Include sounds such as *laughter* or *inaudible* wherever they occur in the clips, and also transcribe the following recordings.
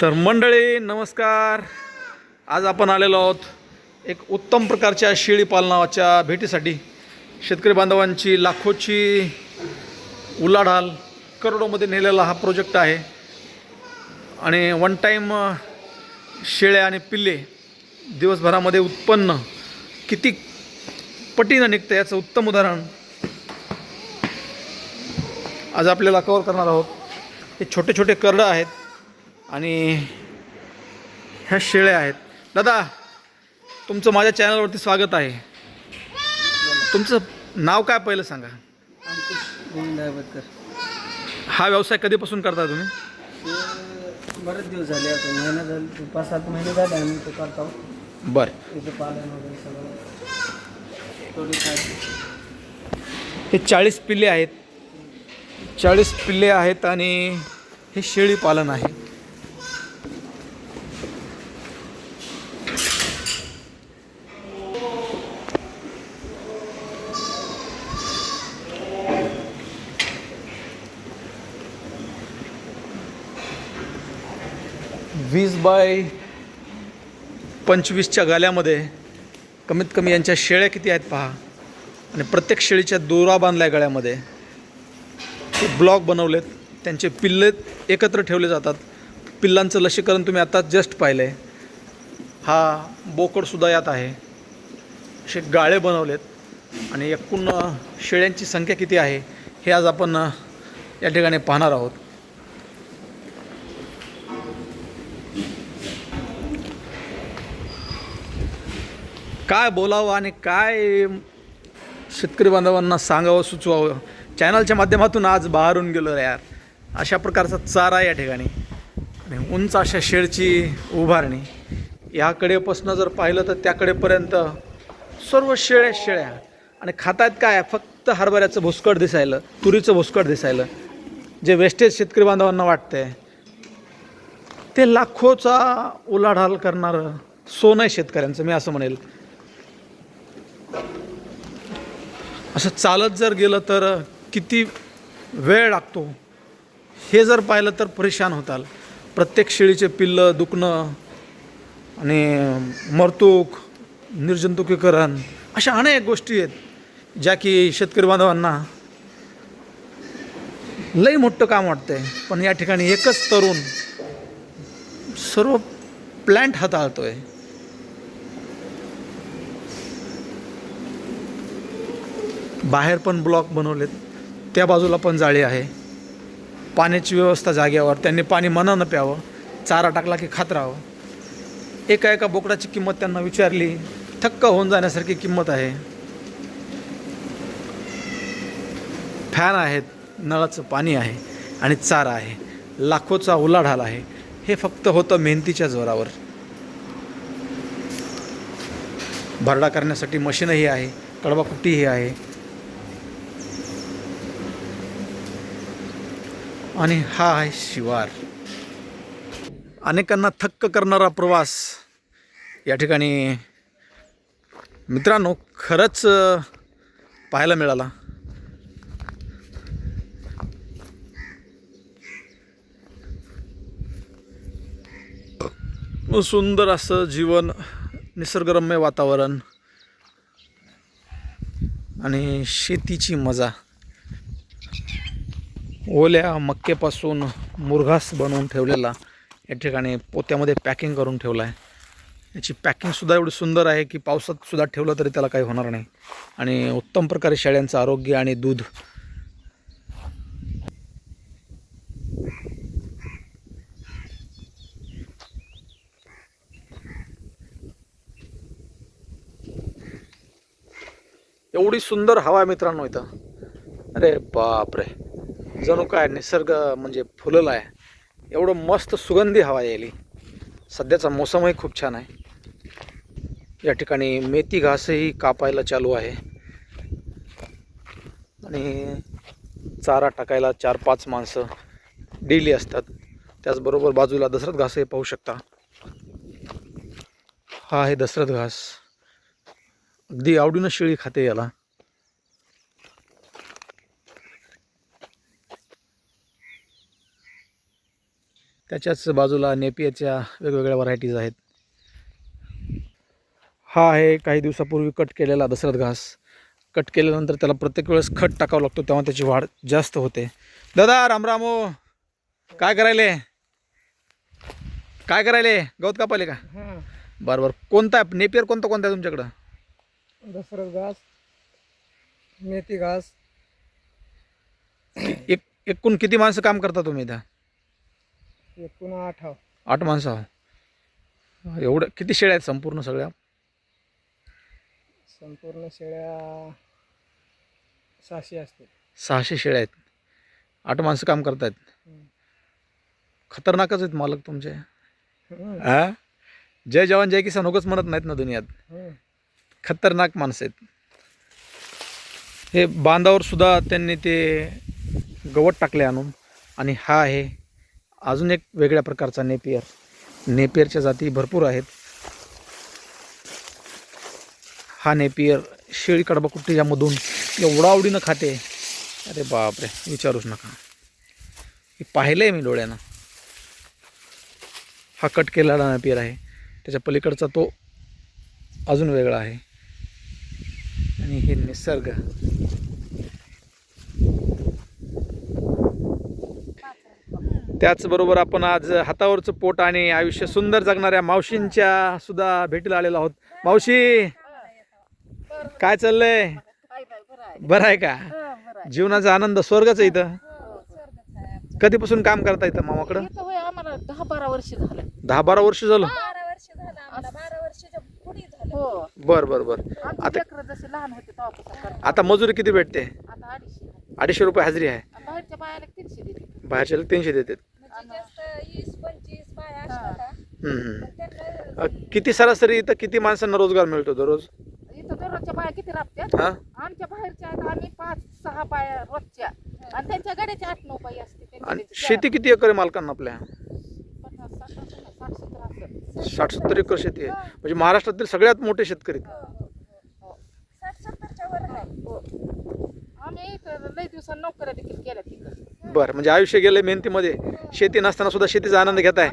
तर मंडळी नमस्कार. आज आपण आलेलो आहोत एक उत्तम प्रकारच्या शेळी पालनाच्या भेटीसाठी. शेतकरी बांधवांची लाखोची उलाढाल करोडोमध्ये नेलेला हा प्रोजेक्ट आहे. आणि वन टाईम शेळ्या आणि पिल्ले दिवसभरामध्ये उत्पन्न किती पटीनं निघतं याचं उत्तम उदाहरण आज आपल्याला कवर करणार आहोत. हे छोटे छोटे करडं आहेत. आणि ह्या शेळ्या आहेत. दादा तुमचं माझ्या चॅनलवरती स्वागत आहे. तुमचं नाव काय पहिलं सांगा? हा व्यवसाय कधीपासून करता तुम्ही? बरेच दिवस झाले आता महिना झाले पाच सात महिने झाले आम्ही ते करतो. बरं. इथं पालन वगैरे सगळं. हे चाळीस पिल्ले आहेत. चाळीस पिल्ले आहेत आणि हे शेळी पालन आहे वीस बाय पंचवीसच्या गाल्यामध्ये कमीत कमी यांच्या शेळ्या किती आहेत पहा. आणि प्रत्येक शेळीच्या दोरा बांधल्या गळ्यामध्ये ते ब्लॉक बनवलेत. त्यांचे पिल्ले एकत्र ठेवले जातात. पिल्लांचं लसीकरण तुम्ही आता जस्ट पाहिलं आहे हा बोकडसुद्धा यात आहे. असे गाळे बनवलेत. आणि एकूण शेळ्यांची संख्या किती आहे हे आज आपण या ठिकाणी पाहणार आहोत. काय बोलावं आणि काय शेतकरी बांधवांना सांगावं सुचवावं चॅनलच्या माध्यमातून आज बाहेरून गेलो यार. अशा प्रकारचा चारा या ठिकाणी. आणि उंच अशा शेडची उभारणी. याकडेपासून जर पाहिलं तर त्याकडेपर्यंत सर्व शेळ्या शेळ्या. आणि खातात काय? फक्त हरभऱ्याचं भुसकट दिसायलं तुरीचं भुसकट दिसायलं. जे वेस्टेज शेतकरी बांधवांना वाटतंय ते लाखोचा उलाढाल करणारं सोनं आहे शेतकऱ्यांचं मी असं म्हणेल. असं चालत जर गेलं तर किती वेळ लागतो? हे जर पाहिलं तर परेशान होताल. प्रत्येक शेळीचे पिल्लं दुखणं आणि मरतूक निर्जंतुकीकरण अशा अनेक गोष्टी आहेत ज्या की शेतकरी बांधवांना लई मोठं काम वाटतंय. पण या ठिकाणी एकच तरुण सर्व प्लॅन्ट हाताळतोय. बाहेर पण ब्लॉक बनवलेत. त्या बाजूला पण जाळी आहे. पाण्याची व्यवस्था जाग्यावर त्यांनी पाणी मनानं प्यावं चारा टाकला की खात राहावं. एका एका बोकडाची किंमत त्यांना विचारली थक्क होऊन जाण्यासारखी किंमत आहे. फॅन आहेत नळाचं पाणी आहे आणि चारा आहे. लाखोचा उलाढाल आहे. हे फक्त होतं मेहनतीच्या जोरावर. भरडा करण्यासाठी मशीनही आहे कडवाकुट्टीही आहे. आणि हा आहे शिवार. अनेकांना थक्क करणारा प्रवास या ठिकाणी मित्रांनो खरंच पाहायला मिळाला. सुंदर असं जीवन निसर्गरम्य वातावरण आणि शेतीची मजा. ओल्या मक्केपासून मुरघास बनवून ठेवलेला या ठिकाणी पोत्यामध्ये पॅकिंग करून ठेवला आहे. याची पॅकिंगसुद्धा एवढी सुंदर आहे की पावसातसुद्धा ठेवलं तरी त्याला काही होणार नाही. आणि उत्तम प्रकारे शेळ्यांचं आरोग्य आणि दूध. एवढी सुंदर हवा आहे मित्रांनो इथं. अरे बापरे. जणू काय निसर्ग म्हणजे फुलला आहे. एवढं मस्त सुगंधी हवा यायली. सध्याचा मोसमही खूप छान आहे. या ठिकाणी मेथी घासही कापायला चालू आहे. आणि चारा टाकायला चार पाच माणसं डेली असतात. त्याचबरोबर बाजूला दसरथ घासही पाहू शकता. हा आहे दसरथ घास. अगदी आवडीनं शेळी खाते याला. त्याच्याच बाजूला नेपियाच्या वेगवेगळ्या व्हरायटीज आहेत. हा आहे काही दिवसापूर्वी कट केलेला दशरथ घास. कट केल्यानंतर त्याला प्रत्येक वेळेस खत टाकावं लागतो तेव्हा त्याची वाढ जास्त होते. दादा रामरामो काय करायले? काय करायले? गवत कापाले का? हां. बरं बरं. कोणता आहे? नेपियर कोणता कोणता आहे तुमच्याकडं? दसरथ घास मेथी घास. एक एकूण किती माणसं काम करता तुम्ही इथं? एकूण आठ हाव आठ माणसं आहो. एवढं किती शेळ्या आहेत संपूर्ण सगळ्या? संपूर्ण शेळ्या सहाशे असते सहाशे शेळ्या आहेत. आठ माणसं काम करतायत. खतरनाकच आहेत मालक तुमचे. हा जय जवान जय किसान उगच म्हणत नाहीत ना दुनियात. खतरनाक माणसं आहेत. हे बांधावर सुद्धा त्यांनी ते गवत टाकले आणून. आणि हा आहे अजून एक वेगळ्या प्रकारचा नेपियर. नेपियरच्या जाती भरपूर आहेत. हा नेपियर शेळी कडबाकुट्टीच्यामधून एवढा आवडीनं खाते. अरे बापरे विचारूच नका. हे पाहिलं आहे मी डोळ्यानं. हा कट केलेला नेपियर आहे. त्याच्या पलीकडचा तो अजून वेगळा आहे. आणि हे निसर्ग. त्याचबरोबर आपण आज हातावरचं पोट आणि आयुष्य सुंदर जगणाऱ्या मावशींच्या सुद्धा भेटीला आलेलो आहोत. मावशी काय चाललंय? बरं आहे का? जीवनाचा आनंद स्वर्गच आहे इथं. कधीपासून काम करता येतं मामाकडं? इथं होय आम्हाला दहा बारा वर्ष झालं. दहा बारा वर्ष झालं? बारा वर्ष झालं आम्हाला बारा हो. बर बर बर. आमचे आता लेकरं जसे लहान होते तेव्हापासून करतात. आता मजुरी किती भेटते? आता अडीचशे. अडीचशे रुपये हजेरी आहे. बाहेरच्या बायाला तीनशे देते. बाहेरच्याला तीनशे देतात हम्म, अ, किती सरासरी इथं किती माणसांना रोजगार मिळतो दररोज? इथं दररोजच्या बाया किती राबत्यात हा? आमच्या बाहेरच्या आहेत आम्ही पाच सहा बाया रोजच्या. आणि त्यांच्या गाड्याच्या आठ नऊ बाई असते त्यांच्या आणि शेती किती एकर आहे मालकांना आपल्या? पन्नास साठ सत्तर साठ सत्तर एकर शेती आहे. म्हणजे महाराष्ट्रातील सगळ्यात मोठे शेतकरी. साठ सत्तरच्या वर आहे हो लई नोकऱ्या देखील केल्या बरं म्हणजे आयुष्य गेले मेहनतीमध्ये. शेती नसताना सुद्धा शेतीचा आनंद घेताय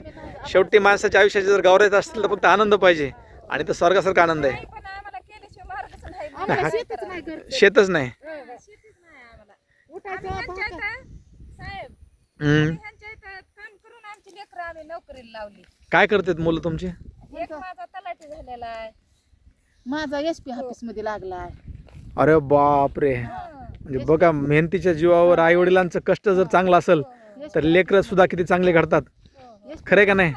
शेवटी माणसाच्या आयुष्याचे जर गौरवायचं असतील तर फक्त आनंद पाहिजे. आणि तो स्वर्गासारखा आनंद आहे. नाही पण आम्हाला केल्याशिवाय मार्गच नाही. आम्हाला शेतच नाही घर शेतच नाही. शेतीच नाही आम्हाला. उठायचं ह्यांच्या भाकर- इथं साहेब हम्म. ह्यांच्या इथं काम करून आमची लेकरं आम्ही नोकरीला लावली. काय करतात मुलं तुमची? एक माझा तलाठी झालेला आहे. माझा एस पी ऑफिसमध्ये लागलाय. अरे बापरे. म्हणजे बघा मेहनतीच्या जीवावर आई वडिलांचं कष्ट जर चांगलं असेल तर लेकरं सुद्धा किती चांगले घडतात. खरे का नाही?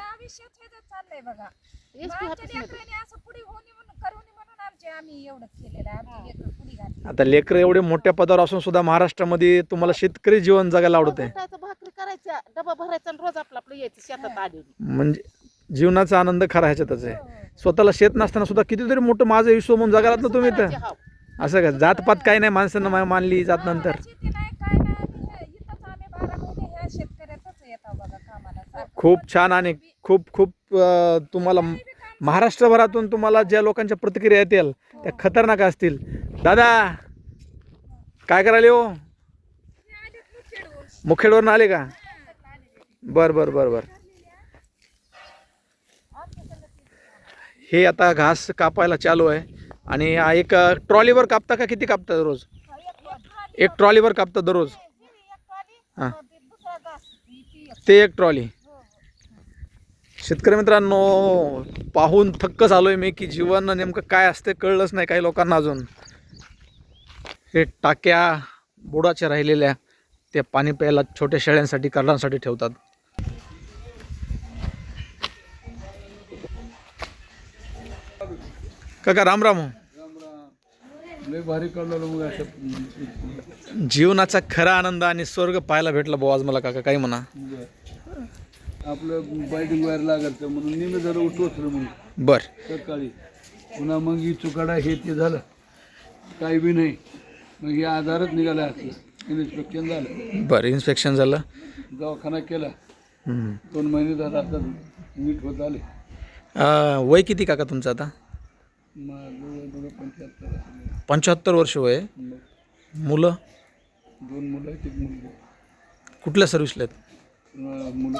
आता लेकरं एवढे मोठ्या पदावर असून सुद्धा महाराष्ट्रामध्ये तुम्हाला शेतकरी जीवन जगायला आवडत आहे. उठायचं भाकरी करायच्या डबा भरायचा आणि रोज आपलं आपलं यायचं शेतात आली म्हणजे जीवनाचा आनंद खरा ह्याच्यातच आहे. स्वतःला शेत नसताना सुद्धा कितीतरी मोठं माझं विश्व म्हणून जगालात ना तुम्ही तर असं का? जातपात काही नाही माणसांना मा- मानली जात नंतर. शेती नाही काय नाही. आम्ही हे- इथंच आम्ही बारा महिने ह्या शेतकऱ्यातच येतो बघा कामाला. सारखं. खूप छान आणि खूप खूप अं, तुम्हाला म- महाराष्ट्रभरातून तुम्हाला ज्या लोकांच्या प्रतिक्रिया येतील त्या खतरनाक असतील. दादा काय करायले हो? मुखेडवरून. आले का? बर बर बर बर. हे आता घास कापायला चालू आहे. आणि हा एक ट्रॉलीवर कापता का किती कापता दररोज? एक ट्रॉलीवर कापता दररोज? हां. ते एक ट्रॉली. शेतकरी मित्रांनो पाहून थक्क झालोय मी की जीवन नेमकं काय असते कळलंच नाही काही लोकांना अजून. हे टाक्या बुडाच्या राहिलेल्या त्या पाणी प्यायला छोट्या शेळ्यांसाठी करडांसाठी ठेवतात. काका राम राम हो. लय भारी कळलं मग असं. जीवनाचा खरा आनंद आणि स्वर्ग पाहायला भेटला भाऊ आज मला काका काही म्हणा. आपलं बायडिंग वायर लागायचं म्हणून नेहमी जरा उठवत मग बर. सकाळी. पुन्हा मग ही चुकाडा हे ते झालं. काही बी नाही. मग हे आधारच निघाला असलं इन्स्पेक्शन झालं. बर इन्स्पेक्शन झालं. दवाखाना केला. दोन महिने झाला आता नीट होत आले. वय किती काका तुमचं आता? पंच्याहत्तर वर्ष वय आहे. मुलं? दोन मुलं आहेत एक मुलगी कुठल्या सर्व्हिसला आहेत? मुलं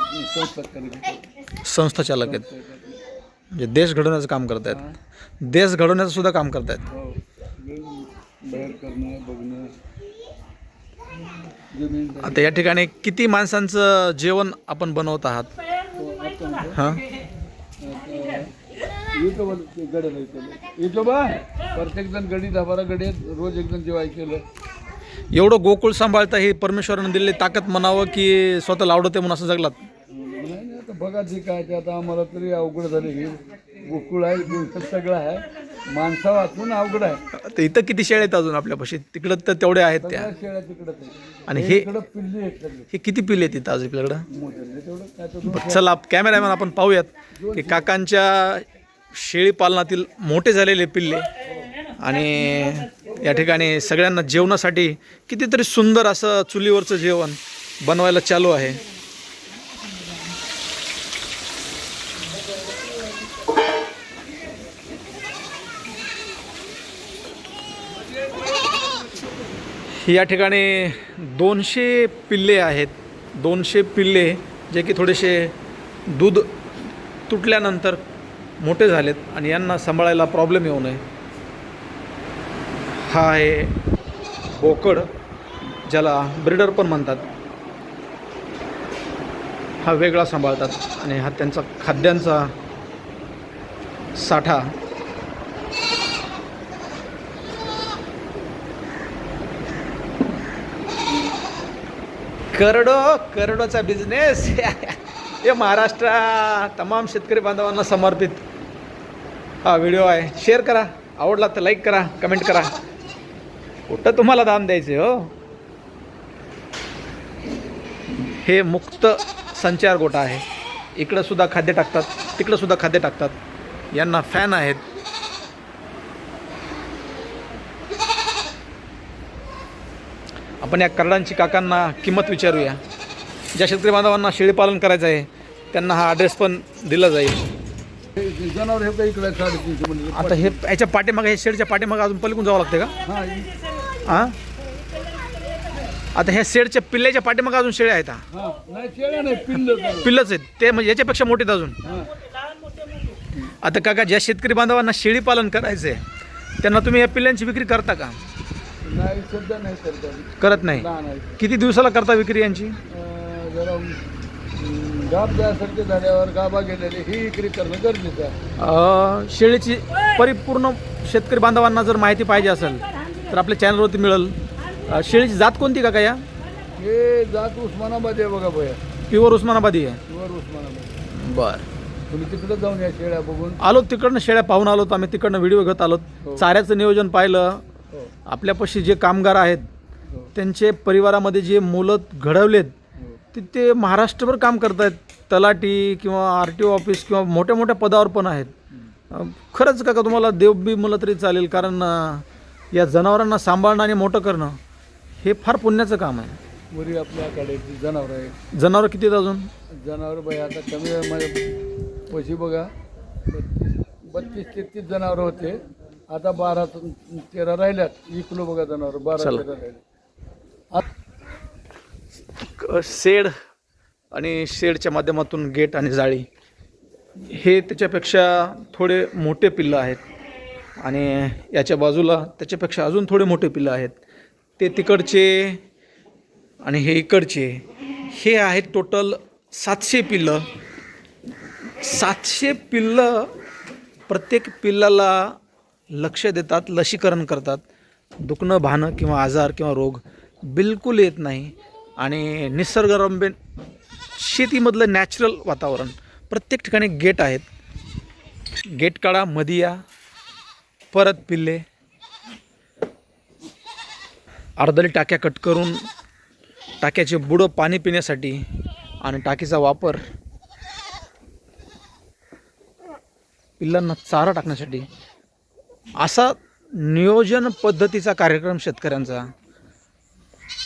संस्था चालक आहेत. म्हणजे देश घडवण्याचं काम करतायत. देश घडवण्याचं सुद्धा काम करतायत. हो. सगळं बाहेर करणं बघणं. जमीन आता या ठिकाणी किती माणसांचं जेवण आपण बनवत आहात? आपण हां? येतो बा ते गड्याला येतो येतो बा प्रत्येक जण गडी दहा बारा गडी रोज एक जण जेवाय केलं. एवढं गोकुळ सांभाळता ही परमेश्वरानं दिलेली ताकद म्हणावं की स्वतःला आवडते म्हणून असं जगलात? नाही नाही आता बघा जे काय ते. आता आम्हाला तरी अवघड झाले हे. गोकुळ आहे गोकुळ सगळं आहे. माणसा वाचून अवघड आहे. तर इथं किती शेळ्या आहेत अजून आपल्यापाशी? तिकडं तर तेवढ्या आहेत त्या. शेळ्या तिकडंच आहे आणि हे पिल्ली आहेत सगळे. हे किती पिल्ले आहेत तिथं अजून आपल्याकडं? मोठे तेवढं. काय तर दोन चला कॅमेरामॅन आपण पाहूयात की काकांच्या शेळीपालनातील मोठे झालेले पिल्ले आणि या ठिकाणी सगळ्यांना जेवणासाठी कितीतरी सुंदर असं चुलीवरचं जेवण बनवायला चालू आहे. या ठिकाणी दोनशे पिल्ले आहेत. दोनशे पिल्ले जे की थोडेसे दूध तुटल्यानंतर मोठे झालेत आणि यांना सांभाळायला प्रॉब्लेम येऊ नये. हा आहे बोकड ज्याला ब्रिडर पण म्हणतात. हा वेगळा सांभाळतात आणि हा त्यांचा खाद्यांचा साठा. करडो करडोचा बिझनेस *laughs* हे महाराष्ट्र तमाम शेतकरी बांधवांना समर्पित. हा व्हिडिओ आहे. शेअर करा. आवडला तर लाईक करा कमेंट करा. कुठं तुम्हाला दाम द्यायचे हो? हे मुक्त संचार गोटा आहे. इकडं सुद्धा खाद्य टाकतात तिकडं सुद्धा खाद्य टाकतात. यांना फॅन आहेत. आपण या करडांची काकांना किंमत विचारूया. ज्या शेतकरी बांधवांना शेळीपालन करायचं आहे त्यांना हा ॲड्रेस पण दिला जाईल. जनावर हे का इकडे साडेतीनशे म्हणजे आता हे याच्या पाठीमागे हे शेडच्या पाठीमागे अजून पलीकडून जावं लागते का? हा इ- हां आता ह्या शेडच्या पिल्ल्याच्या पाठीमागे अजून शेळ्या आहेत हा. हा नाही शेळ्या नाही पिल्ल पिल्लंच आहेत. ते म्हणजे याच्यापेक्षा मोठे आहेत अजून. हा. आता काका ज्या शेतकरी बांधवांना शेळी पालन करायचं आहे त्यांना तुम्ही या पिल्ल्यांची विक्री करता का? नाही सध्या नाही करत नाही. लहान आहे किती दिवसाला करता विक्री यांची? अं, जरा द्यासारखे झाल्यावर गाबा गेलेले ही विक्री करणं गरजेचं आहे. अं, शेळीची परिपूर्ण शेतकरी बांधवांना जर माहिती पाहिजे असेल तर आपल्या चॅनलवरती मिळेल. अं, शेळीची जात कोणती काका या? हे जात उस्मानाबाद आहे बघा भैया. प्युअर उस्मानाबादी आहे. प्युअर उस्मानाबाद. बरं. तुम्ही तिकडे जाऊन या शेळ्या बघून. आलो तिकडनं शेळ्या पाहून आलो आम्ही तिकडनं व्हिडिओ घेत आलो. हो. चाऱ्याचं नियोजन पाहिलं. हो. आपल्यापाशी जे कामगार आहेत हो. त्यांचे परिवारामध्ये जे मुलं घडवलेत ते ते महाराष्ट्रभर काम करत आहेत तलाठी किंवा आर टी ओ ऑफिस किंवा मोठ्या मोठ्या पदावर पण आहेत. खरंच का तुम्हाला देव बी म्हणलं तरी चालेल कारण या जनावरांना सांभाळणं आणि मोठं करणं हे फार पुण्याचं काम आहे. वरी आपल्याकडे जनावर आहे जनावरं किती आहेत अजून? जनावर बाई आता कमी आहे माझ्या पैसे बघा. बत्तीस तेहतीस जनावर होते. आता बारा तेरा राहिल्यात. इकलो बघा जनावर बारा चला. तेरा राहिले. क- शेड आणि शेडच्या माध्यमातून गेट आणि जाळी हे त्याच्यापेक्षा थोडे मोठे पिल्लं आहेत. आणि याच्या बाजूला त्याच्यापेक्षा अजून थोडे मोठे पिल्लं आहेत. ते तिकडचे आणि हे इकडचे. हे आहेत टोटल सातशे पिल्लं. सातशे पिल्लं प्रत्येक पिल्लाला लक्ष देतात लसीकरण करतात. दुखणं भाणं किंवा आजार किंवा रोग बिलकुल येत नाही. आणि निसर्गरम्य शेतीमधलं नॅचरल वातावरण. प्रत्येक ठिकाणी गेट आहेत. गेट काढा मदिया परत पिल्ले. अर्धली टाक्या कट करून टाक्याचे बुडं पाणी पिण्यासाठी आणि टाकीचा वापर. पिल्लांना चारा टाकण्यासाठी. असा नियोजन पद्धतीचा कार्यक्रम शेतकऱ्यांचा.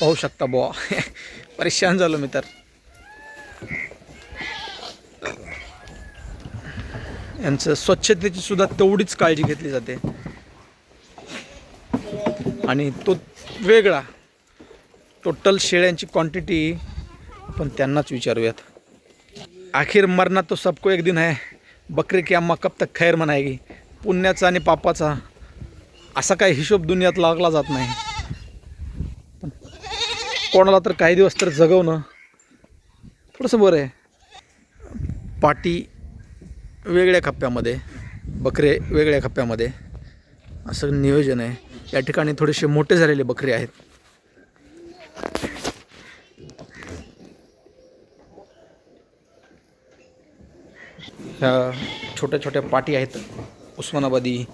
पाहू शकता बुवा. परेशान झालो मी तर. यांचं स्वच्छतेची सुद्धा तेवढीच काळजी घेतली जाते. आणि तो वेगळा. टोटल शेळ्यांची क्वांटिटी पण त्यांनाच विचारूयात. आखिर मरणार तो सबको एक दिन आहे. बकरे की अम्मा कब तक खैर म्हणायगी पुण्याचा आणि पापाचा असा काही हिशोब दुनियात लागला जात नाही. कोणाला तर काही दिवस तर जगवणं थोडंसं बरं आहे. पाटी वेगळ्या खप्प्यामध्ये बकरे वेगळ्या खप्प्यामध्ये असं नियोजन आहे. या ठिकाणी थोडेसे मोठे झालेले बकरे आहेत. ह्या छोट्या छोट्या पाटी आहेत उस्मानाबादी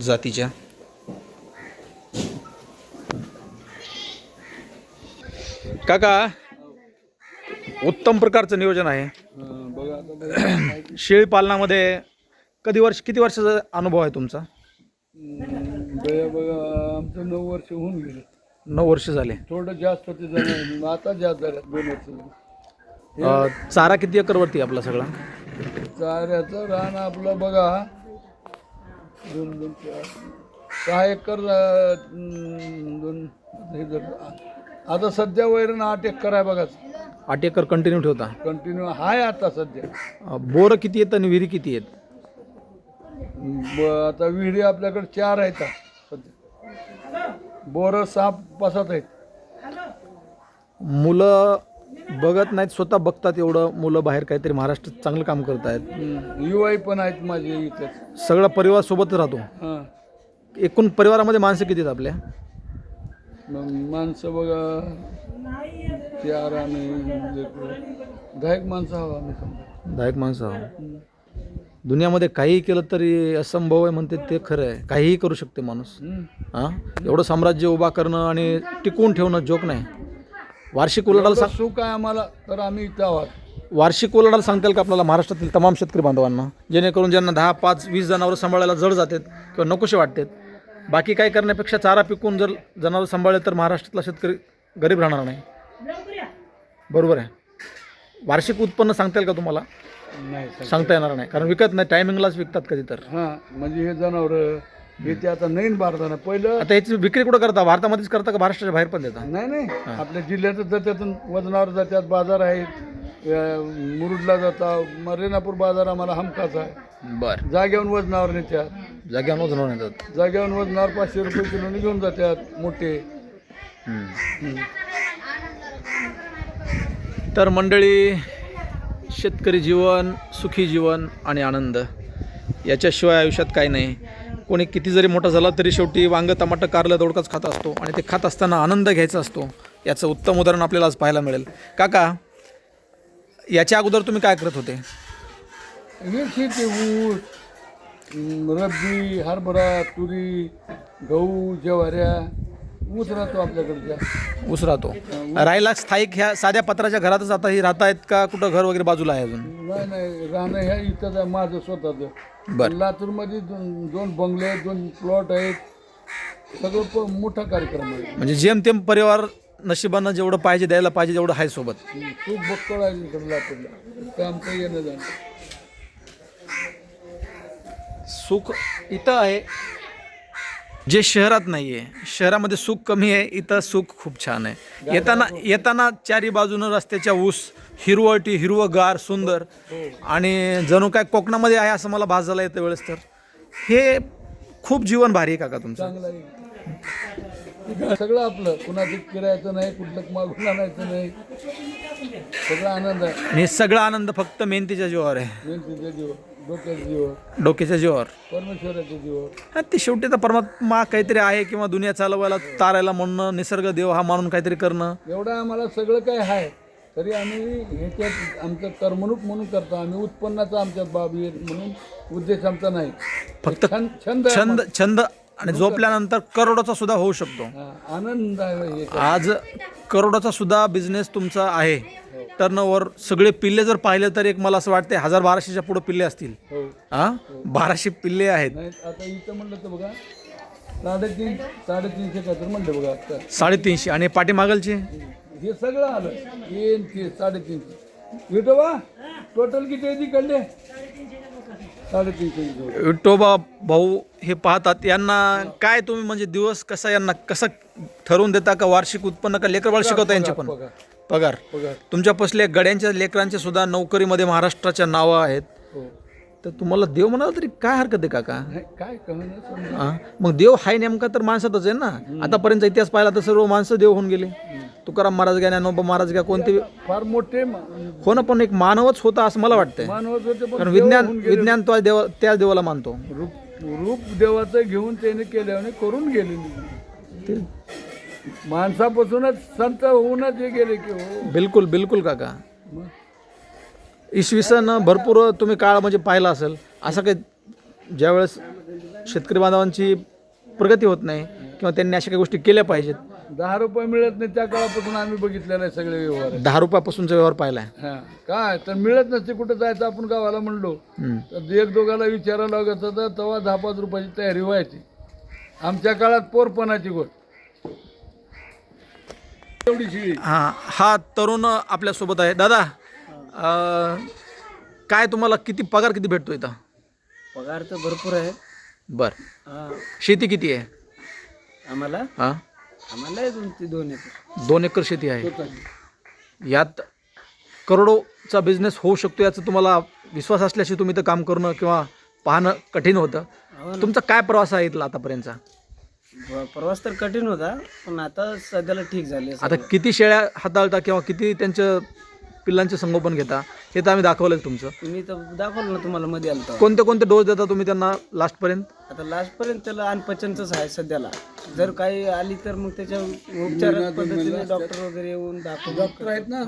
जातीच्या. काका उत्तम प्रकारचं नियोजन आहे. शेळी पालनामध्ये कधी वर्ष किती वर्षाचा अनुभव आहे तुमचा? बघा आमचं नऊ वर्ष होऊन गेले. नऊ वर्ष झाले. थोडं जास्त ते आता जास्त झालं दोन वर्ष चारा किती एकरवरती आपला सगळा? चाऱ्याचं रान आपलं बघा. दोन दोन चार सहा एकर दोन हे जर- आता सध्या वैरण आठ एकर आहे बघा. आठ एकर कंटिन्यू ठेवता. कंटिन्यू आहे आता सध्या. अ, बोरं किती आहेत आणि विहिरी किती आहेत? ब- आता विहिरी आपल्याकडे चार आहेत सध्या. बोरं सहा पासात आहेत. मुलं बघत नाहीत स्वतः बघतात एवढं. मुलं बाहेर काहीतरी महाराष्ट्रात चांगलं काम करत आहेत युवाई पण आहेत माझे इथेच. सगळा परिवार सोबतच राहतो. हां. एकूण परिवारामध्ये माणसं किती आहेत आपल्या? मग माणसं बघा चार आणि दहा एक माणसं हवं आम्ही समजा. दहा एक माणसं आहो. दुनियामध्ये काहीही केलं तरी असंभव आहे म्हणते ते खरं आहे. काहीही करू शकते माणूस. हं. हां? एवढं साम्राज्य उभा करणं आणि टिकवून ठेवणं जोक नाही. वार्षिक उलाढाल एवढं सांग सुख आहे आम्हाला तर आम्ही इथं आहोत. वार्षिक उलाढाल सांगता येईल का आपल्याला महाराष्ट्रातील तमाम शेतकरी बांधवांना? जेणेकरून ज्यांना दहा पाच वीस जनावरं सांभाळायला जड जातात किंवा नकोसे वाटतात बाकी काय करण्यापेक्षा चारा पिकून जर जनावर सांभाळले तर महाराष्ट्रातला शेतकरी गरीब राहणार नाही. बरोबर आहे. वार्षिक उत्पन्न सांगता येईल का तुम्हाला? नाही सांग- सांगता येणार नाही. कारण विकत नाही टायमिंगलाच विकतात कधी तर. हां म्हणजे हे जनावर हे ते आता नवीन भारतानं पहिलं आता याची विक्री कुठं करता? भारतामध्येच करता का महाराष्ट्राच्या बाहेर पण देता? नाही नाही. आपल्या जिल्ह्यातच जात्यातून वजनावर जात्यात बाजार आहेत मुरुडला जाता मग रेणापूर बाजार आम्हाला हमखास आहे. बरं. जाग्यावर वजनावर नेत्यात. जाग्यावर जाणून येतात जाग्यावर वजनावर पाचशे रुपये किलोने घेऊन जातात मोठे. तर मंडळी शेतकरी जीवन सुखी जीवन आणि आनंद याच्याशिवाय आयुष्यात काही नाही. कोणी किती जरी मोठा झाला तरी शेवटी वांग टमाटर कारलं दोडकाच खात असतो आणि ते खात असताना आनंद घ्यायचा असतो याचं उत्तम उदाहरण आपल्याला आज पाहायला मिळेल. काका याच्या अगोदर तुम्ही काय करत होते? हे शेती ऊस अं, रब्बी हरभरा तुरी गहू ज्वाऱ्या ऊस राहतो आपल्याकडच्या ऊस राहतो राहायला स्थायिक ह्या साध्या पत्राच्या घरातच आता ही राहतायत का? कुठं घर वगैरे बाजूला आहे अजून? नाही नाही राहणं ह्या इथंच आहे माझं स्वतःचं. बरं. लातूरमध्ये दोन दोन बंगले आहेत दोन प्लॉट आहेत. सगळं प मोठा कार्यक्रम आहे. म्हणजे जेमतेम परिवार नशिबानं जेवढं पाहिजे द्यायला पाहिजे जेवढं आहे सोबत. खूप बक्कळ आहे इकडे लातूरला. ते आमचं येणं जाणं सुख इथं आहे. जे शहरात नाही आहे शहरामध्ये सुख कमी आहे इथं सुख खूप छान आहे. येताना येताना चारी बाजूनं रस्त्याच्या ऊस हिरवळटी हिरवगार सुंदर. आणि जणू काय कोकणामध्ये आहे असं मला भास झाला येतं वेळेस तर. हे खूप जीवन भारी आहे काका तुमचं. चांगलं आहे. सगळं आपलं. कुणाचं किरायचं नाही कुठलं मागून आणायचं नाही. सगळा आनंद आहे. आणि हे सगळा आनंद फक्त मेहनतीच्या जीवावर आहे. मेहनतीच्या जीव डोक्याच्या जीवर डोक्याच्या जीवावर. परमेश्वराच्या जीवर हा, ते शेवटी तर परमात्मा काहीतरी आहे किंवा दुनिया चालवायला तारायला म्हणणं निसर्ग देव हा मानून काहीतरी करणं. एवढं आम्हाला सगळं काय आहे. तरी आम्ही ह्याच्यात आमचं करमणूक म्हणून करतो. आम्ही उत्पन्नाचा आमच्या बाबी म्हणून उद्देश आमचा नाही. फक्त छंद छंद छंद आणि झोपल्यानंतर करोडाचा सुद्धा होऊ शकतो. आनंद आहे आज करोडाचा सुद्धा बिझनेस तुमचा आहे. टर्नओव्हर सगळे पिल्ले जर पाहिले तर एक मला असं वाटते हजार बाराशेच्या पुढे पिल्ले असतील. हो. हा? बाराशे पिल्ले आहेत. नाही आता इथं म्हणलं तर बघा साडेतीन साडेतीनशे काय तर म्हणलं बघा आता. साडेतीनशे. आणि पाठीमागलचे? हे सगळं आलं. तीन ते साडेतीनशे. विठोबा टोटल किती आहे तिकडले? साडेतीनशे विठोबा. भाऊ हे पाहतात. यांना काय तुम्ही म्हणजे दिवस कसा यांना कसं ठरवून देता का वार्षिक उत्पन्न का लेकरबाळ शिकवता यांचे पण? पगार. तुमच्या पसल्या गड्यांच्या लेकरांच्या सुद्धा नोकरीमध्ये महाराष्ट्राच्या नावं आहेत. हो. तर तुम्हाला देव म्हणाला तरी काय हरकत आहे काका? नाही काय हा? मग देव हाय नेमका तर माणसातच आहे ना. आतापर्यंत इतिहास पाहिला तर सर्व माणसं देव होऊन गेले. तुकाराम महाराज घ्या ज्ञानोबा महाराज घ्या कोणते फार मोठे मा- हो ना पण एक मानवच होता असं मला वाटतंय. मानवच होते पण कारण देव विज्ञान होऊन गेले. विज्ञान तो देवा त्याच देवाला मानतो. रूप रूप देवाचं घेऊन त्याने केल्याने करून गेले ते माणसापासूनच संत होऊनच हे गेले की हो. बिलकुल बिलकुल काका. मग? इसवी सन भरपूर तुम्ही काळ म्हणजे पाहिला असेल. असं काही ज्यावेळेस शेतकरी बांधवांची प्रगती होत नाही किंवा त्यांनी अशा काही गोष्टी केल्या पाहिजेत. दहा रुपये मिळत नाही त्या काळापासून आम्ही बघितलेलं आहे सगळे व्यवहार. दहा रुपयापासूनचा व्यवहार पाहिला आहे हा. काय? तर मिळत नसते कुठं जायचं आपण गावाला म्हणलो. तर एक दोघाला विचारायला लागत होतं तेव्हा दहा पाच रुपयाची तयारी व्हायची. आमच्या काळात पोरपणाची गोष्ट. एवढी शिळी हा हा तरुण आपल्यासोबत आहे. दादा काय तुम्हाला किती पगार किती भेटतो इथं? पगार तर भरपूर आहे. बर. हा, शेती किती आहे? आम्हाला? हा? आम्हाला आहे दोन ते दोन एकर. दोन एकर शेती आहे. यात करोडोचा बिझनेस होऊ शकतो याचा तुम्हाला विश्वास असल्याशी तुम्ही तर काम करणं किंवा पाहणं कठीण होतं. हो ना. तुमचा काय प्रवास आहे इथला आतापर्यंतचा? प्रवास तर कठीण होता पण आता सध्याला ठीक झाले आता किती शेळ्या हाताळता किंवा किती त्यांचं पिल्लांचे संगोपन घेता. हे तर आम्ही दाखवलं तुमचं. तुम्ही तर दाखवलं ना तुम्हाला मध्ये आलं कोणते कोणते डोस देता तुम्ही त्यांना लास्टपर्यंत आता लास्ट पर्यंत त्याला अनपचनच आहे सध्याला. जर काही आली तर मग त्याच्या उपचार पद्धतीने डॉक्टर वगैरे येऊन दाखवू डॉक्टर आहेत ना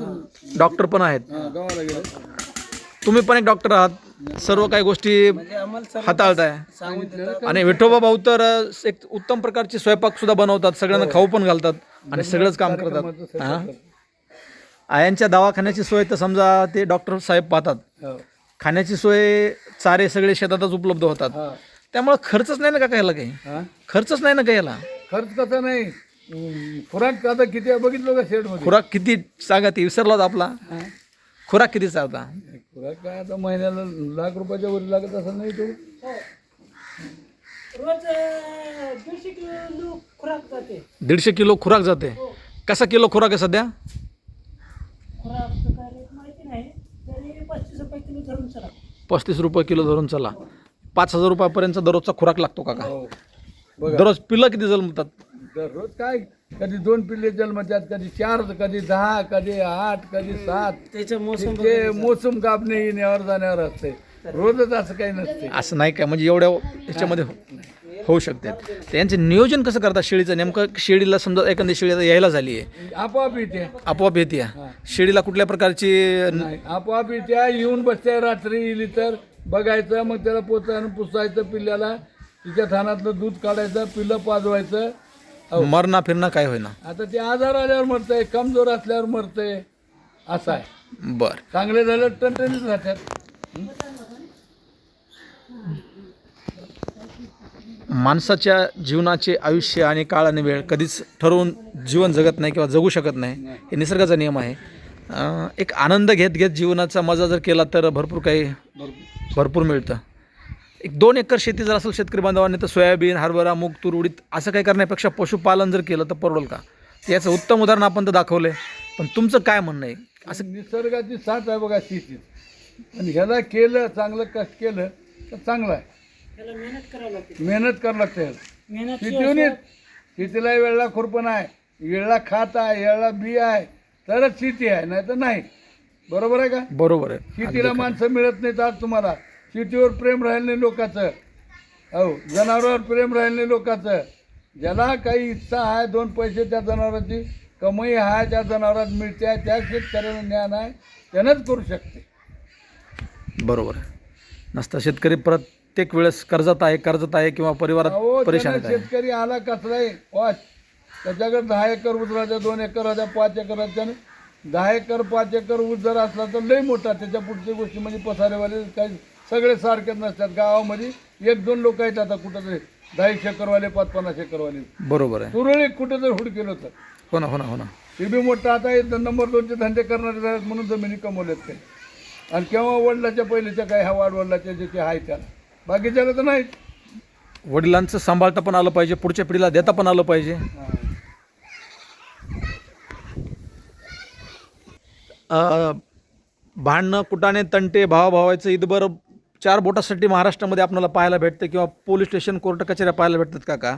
डॉक्टर पण आहेत. हा, गावाला गेले. तुम्ही पण एक डॉक्टर आहात. सर्व काही गोष्टी म्हणजे आम्हाला सर्व हाताळताय. सांगून देतात. आणि विठोबा भाऊ तर अ, एक उत्तम प्रकारची स्वयंपाक सुद्धा बनवतात. सगळ्यांना खाऊ पण घालतात आणि सगळंच काम करतात. हा? आयांच्या दवाखान्याची सोय तर समजा ते डॉक्टर साहेब पाहतात. हो. खाण्याची सोय चारे सगळे शेतातच उपलब्ध होतात. हा. त्यामुळे खर्चच नाही ना का याला काही? हा? खर्चच नाही ना काही याला खर्च कसा नाही? खुराक आता किती आहे? बघितलं का शेडमध्ये खुराक किती सांगा ते विसरला होता आपला खुराक कितीचा होता खुराक काय आता महिन्याला लाख रुपयाच्या वर लागत असं नाही तो दीडशे किलो खुराक जाते. कसा किलो खुराक आहे सध्या? पस्तीस रुपये किलो धरून चला. पाच हजार रुपयापर्यंत दररोजचा खुराक लागतो काका. हो. बघा. दररोज पिल्लं किती जन्मतात दररोज काय? कधी दोन पिल्ले जन्मतात कधी चार कधी दहा कधी आठ कधी सात. त्याच्या मोसम ते मोसम कापणे येण्यावर जाण्यावर असते. रोजच असं काही नसते. असं नाही का म्हणजे एवढ्या याच्यामध्ये हो- होऊ शकते. त्यांचे नियोजन कसं करतात शेळीचं? नेमकं शेळीला समजा एखादी शेळी आता यायला झाली आहे. आपोआप येते. आपोआप येते. शेळीला कुठल्या प्रकारची नाही आपोआप येते. येऊन बसते रात्री येईल तर बघायचं मग त्याला पोचायला पुसायचं पिल्ल्याला. तिच्या थानातलं दूध काढायचं पिल्लं पाजवायचं. मरणा फिरणं काय होईना. आता ते आजार आल्यावर मरतंय कमजोर असल्यावर मरतंय. असं आहे. बर. चांगले झालं टणटणीत राहतात. माणसाच्या जीवनाचे आयुष्य आणि काळ आणि वेळ कधीच ठरवून जीवन जगत नाही किंवा जगू शकत नाही हे निसर्गाचा नियम आहे. एक आनंद घेत घेत जीवनाचा मजा जर केला तर भरपूर काही भरपूर मिळतं. एक दोन एकर शेती जर असेल शेतकरी बांधवांनी तर सोयाबीन हरभरा मूग तूर उडीद असं काही करण्यापेक्षा पशुपालन जर केलं तर परवडेल का? याचं उत्तम उदाहरण आपण तर दाखवलं. आहे पण तुमचं काय म्हणणं आहे? असं निसर्गाची साथ आहे बघा शेतीत. आणि ह्याला केलं चांगलं कष्ट केलं तर चांगलं आहे. मेहनत करावं लागते. ह्याला शेतीवनीच शेतीला वेळला खुरपण आहे. वेळला खात आहे वेळला बी आहे. तरच शेती आहे नाही तर नाही. बरोबर आहे का? बरोबर आहे. शेतीला माणसं मिळत नाहीत आज तुम्हाला. शेतीवर प्रेम राहिलं नाही लोकांचं. हो जनावरावर प्रेम राहिलं नाही लोकांचं. ज्याला काही इच्छा आहे दोन पैसे त्या जनावरांची. कमाई आहे त्या जनावरात मिळते आहे त्या शेतकऱ्याला ज्ञान आहे त्यानंच करू शकते. बरोबर आहे. नसता शेतकरी प्रत्येक वेळेस कर्जात आहे कर्जात आहे किंवा परिवारात परेशान आहे शेतकरी आला कसलाय वाच. त्याच्याकडे दहा एकर राहत्या दोन एकर राहत्या पाच एकर राहत्या दहा एकर पाच एकर ऊस जर असला तर लई मोठा. त्याच्या पुढच्या गोष्टी म्हणजे पसारेवाले काही सगळे सारखेच नसतात. गावामध्ये एक दोन लोक आहेत आता कुठं तरी दहा एक एकरवाले पाच पन्नास एकरवाले बरोबर आहे. तुरळी कुठं तरी हुडकेलं होतं. हो ना हो ना हो ना. ते बी मोठा आता हे नंबर दोनचे धंदे करणारे म्हणून जमिनी कमवल्यात काही आणि केव्हा वडिलाच्या पहिल्याच्या काय हा वाढवडिलाच्या जे ते आहे त्याला. बाकीच्याला तर नाहीत. वडिलांचं सांभाळता पण आलं पाहिजे पुढच्या पिढीला देता पण आलं पाहिजे. अ, भांडणं कुटाने तंटे भावाभावाचं इदबर चार बोटासाठी महाराष्ट्रामध्ये आपल्याला पाहायला भेटतं किंवा पोलीस स्टेशन कोर्ट कचेऱ्या पाहायला भेटतात का का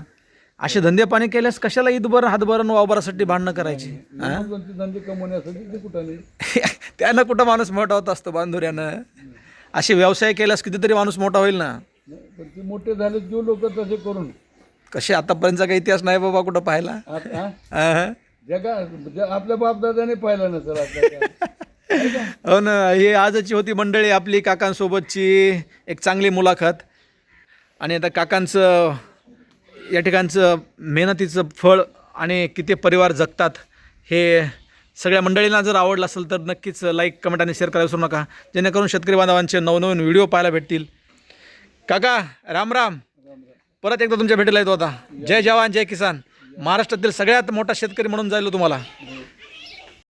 असे धंदे पाणी केल्यास कशाला ईदभर हातभर आणि वावरासाठी भांडणं करायची? हां? धंदे कमवण्यासाठी ते कुठं नाही *laughs* त्यानं कुठं माणूस मोठा होत असतो बांधुऱ्यानं? असे व्यवसाय केल्यास कितीतरी माणूस मोठा होईल ना? पण ते मोठे झाले जो लोक तसे करून. कसे आतापर्यंतचा काही इतिहास नाही बाबा कुठं पाहिला? आता अहं. जगा ज- आपल्या बापदादाने पाहिलं नसेल आपल्या हो ना हे आजची होती मंडळी आपली काकांसोबतची एक चांगली मुलाखत. आणि आता काकांचं या ठिकाणचं मेहनतीचं फळ आणि किती परिवार जगतात हे सगळ्या मंडळींना जर आवडलं असेल तर नक्कीच लाईक कमेंट आणि शेअर करायला विसरू नका. जेणेकरून शेतकरी बांधवांचे नवनवीन व्हिडिओ पाहायला भेटतील. काका राम राम. परत एकदा तुमच्या भेटीला येतो आता. जय जवान जय किसान. महाराष्ट्रातील सगळ्यात मोठा शेतकरी म्हणून जायलो तुम्हाला.